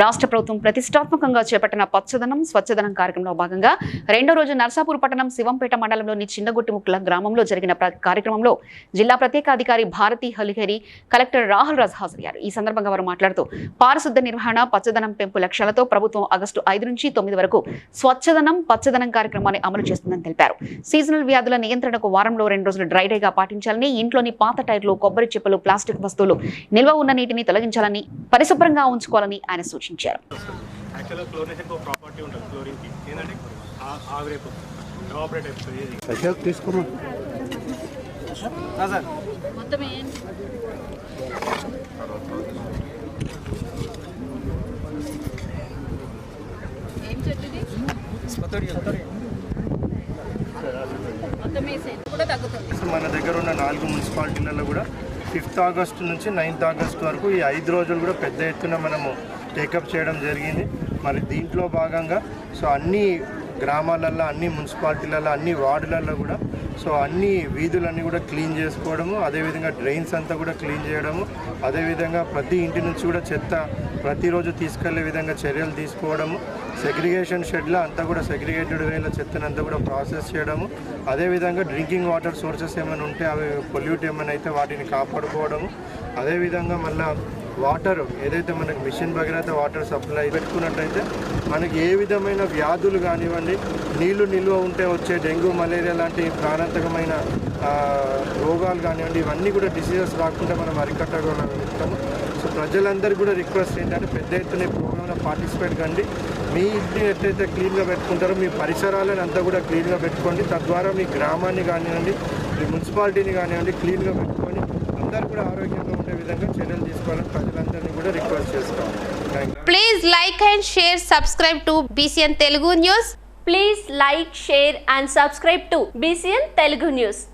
రాష్ట్ర ప్రభుత్వం ప్రతిష్టాత్మకంగా చేపట్టిన పచ్చదనం స్వచ్ఛదనం కార్యక్రమంలో భాగంగా రెండో రోజు నర్సాపూర్ పట్టణం శివంపేట మండలంలోని చిన్నగుట్టిముక్కల గ్రామంలో జరిగిన కార్యక్రమంలో జిల్లా ప్రత్యేక అధికారి భారతి హలిహరి కలెక్టర్ రాహుల్ రాజ్ హాజరయ్యారు. ఈ సందర్భంగా వారు మాట్లాడుతూ పారిశుద్ధ నిర్వహణ పచ్చదనం పెంపు లక్ష్యాలతో ప్రభుత్వం ఆగస్టు ఐదు నుంచి తొమ్మిది వరకు స్వచ్ఛదనం పచ్చదనం కార్యక్రమాన్ని అమలు చేస్తుందని తెలిపారు. సీజనల్ వ్యాధుల నియంత్రణకు వారంలో రెండు రోజులు డ్రై డేగా పాటించాలని ఇంట్లోని పాత టైర్లు కొబ్బరి చెప్పులు ప్లాస్టిక్ వస్తువులు నిల్వ ఉన్న నీటిని తొలగించాలని పరిశుభ్రంగా ఉంచుకోవాలని ఆయన సూచించారు యాక్చువల్గా క్లోరినేషన్కి ఒక ప్రాపర్టీ ఉంటుంది క్లోరిన్కి ఏంటంటే ఆ- ఆవిరైపోతుంది ఎవాపరేట్ అయిపోతుంది. ఇది అశోక్ తీసుకోమా సార్ ఏం? చెట్టు ఇది? మొత్తం వేసేయండి కూడా తగ్గుతుంది. సో మన దగ్గర ఉన్న నాలుగు మున్సిపాలిటీలలో కూడా ఫిఫ్త్ ఆగస్టు నుంచి నైన్త్ ఆగస్ట్ వరకు ఈ ఐదు రోజులు కూడా పెద్ద ఎత్తున మనము టేకప్ చేయడం జరిగింది. మరి దీంట్లో భాగంగా సో అన్ని గ్రామాలల్లో అన్ని మున్సిపాలిటీలలో అన్ని వార్డులలో కూడా సో అన్ని వీధులన్నీ కూడా క్లీన్ చేసుకోవడము అదేవిధంగా డ్రైన్స్ అంతా కూడా క్లీన్ చేయడము అదేవిధంగా ప్రతి ఇంటి నుంచి కూడా చెత్త ప్రతిరోజు తీసుకెళ్ళే విధంగా చర్యలు తీసుకోవడము సెగ్రిగేషన్ షెడ్లో అంతా కూడా సెగ్రిగేటెడ్ వేలో చెత్తను అంతా కూడా ప్రాసెస్ చేయడము అదేవిధంగా డ్రింకింగ్ వాటర్ సోర్సెస్ ఏమైనా ఉంటే అవి పొల్యూట్ ఏమైనా అయితే వాటిని కాపాడుకోవడము అదేవిధంగా మళ్ళీ వాటర్ ఏదైతే మనకి మిషన్ భగీరథ వాటర్ సప్లై పెట్టుకున్నట్టయితే మనకి ఏ విధమైన వ్యాధులు కానివ్వండి నీళ్ళు నిల్వ ఉంటే వచ్చే డెంగ్యూ మలేరియా లాంటి ప్రాణాంతకమైన రోగాలు కానివ్వండి ఇవన్నీ కూడా డిసీజెస్ రాకుండా మనం అరికట్టగలుగుతాము సో ప్రజలందరికీ కూడా రిక్వెస్ట్ ఏంటంటే పెద్ద ఎత్తున ఈ ప్రోగ్రాంలో పార్టిసిపేట్ కండి. మీ ఇంటిని ఎట్లయితే క్లీన్గా పెట్టుకుంటారో మీ పరిసరాలను అంతా కూడా క్లీన్గా పెట్టుకోండి. తద్వారా మీ గ్రామాన్ని కానివ్వండి మీ మున్సిపాలిటీని కానివ్వండి క్లీన్గా పెట్టుకోండి. అందరూ కూడా ఆరోగ్యంగా ఉండే విధంగా చర్యలు తీసుకోవాలని ప్రజలందరినీ కూడా రిక్వెస్ట్ చేస్తాం thank you Please like and share, subscribe to BCN Telugu News. Please like, share and subscribe to BCN Telugu News.